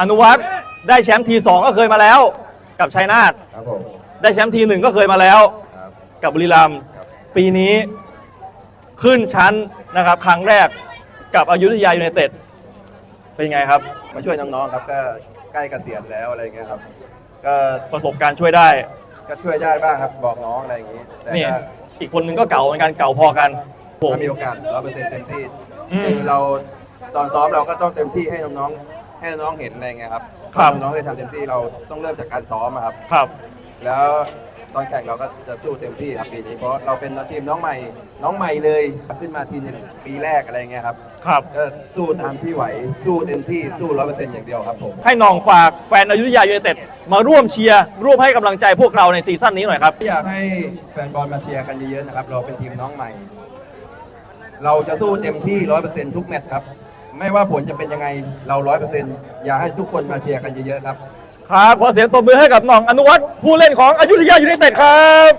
อนุวัฒน์ได้แชมป์ทีสองก็เคยมาแล้ว กับชัยนาทครับผมได้แชมป์ทีหนึ่งก็เคยมาแล้ว ครับกับบุรีรัมย์ปีนี้ขึ้นชั้นนะครับ ครั้งแรกกับอยุธยายูไนเต็ดเป็นไงครับ มาช่วยน้องๆครับก็ใกล้เกษียณแล้วอะไรเงี้ยครับ ก็ประสบการณ์ช่วยได้ ก็ช่วยได้บ้างครับบอกน้องอะไรอย่างงี้ แต่นี่ก็อีกคนนึงก็เก่าเหมือนกันเก่าพอกันผม ถ้ามีโอกาสเราเป็นเต็มที่อืม คือเราตอนซ้อมเราก็ต้องเต็มที่ให้น้องๆ ให้น้องๆเห็นอะไรเงี้ยครับครับ น้องๆได้ทำเต็มที่เราต้องเริ่มจากการซ้อมอะครับ ครับ แล้วตอนแข่งเราก็จะสู้เต็มที่ครับปีนี้เพราะเราเป็นทีมน้องใหม่ น้องใหม่เลยขึ้นมาทีหนึ่งปีแรกอะไรเงี้ยครับครับ ก็สู้ตามที่ไหวสู้เต็มที่สู้ร้อยเปอร์เซ็นต์อย่างเดียวครับผม ให้หน้องฝากแฟนอยุธยายูไนเต็ดมาร่วมเชียร์ ร่วมให้กำลังใจพวกเราในซีซั่นนี้หน่อยครับ อยากให้แฟนบอลมาเชียร์กันเยอะๆนะครับ เราเป็นทีมน้องใหม่ เราจะสู้เต็มที่ร้อยเปอร์เซ็นต์ทุกแมตช์ครับ ไม่ว่าผลจะเป็นยังไงเราร้อยเปอร์เซ็นต์อยากให้ทุกคนมาเชียร์กันเยอะๆครับ ครับ ขอเสียงตบมือให้กับหน้องอนุวัฒน์ผู้เล่นของอยุธยายูไนเต็ดครับ